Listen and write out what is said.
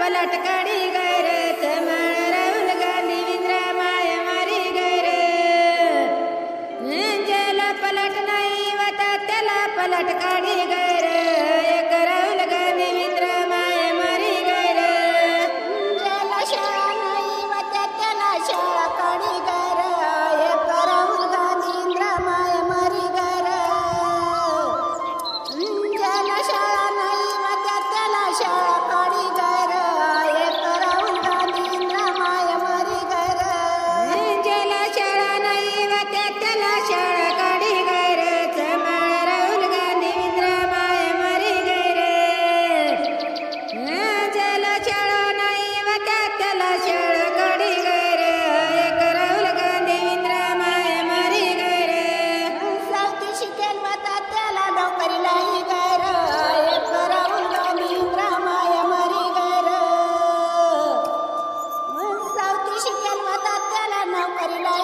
पलटकडी गर चमळ राहुल गांधी विंद्र माया मारी गर ज्याला पलट नाही वता त्याला पलटकडी गर हरी नाही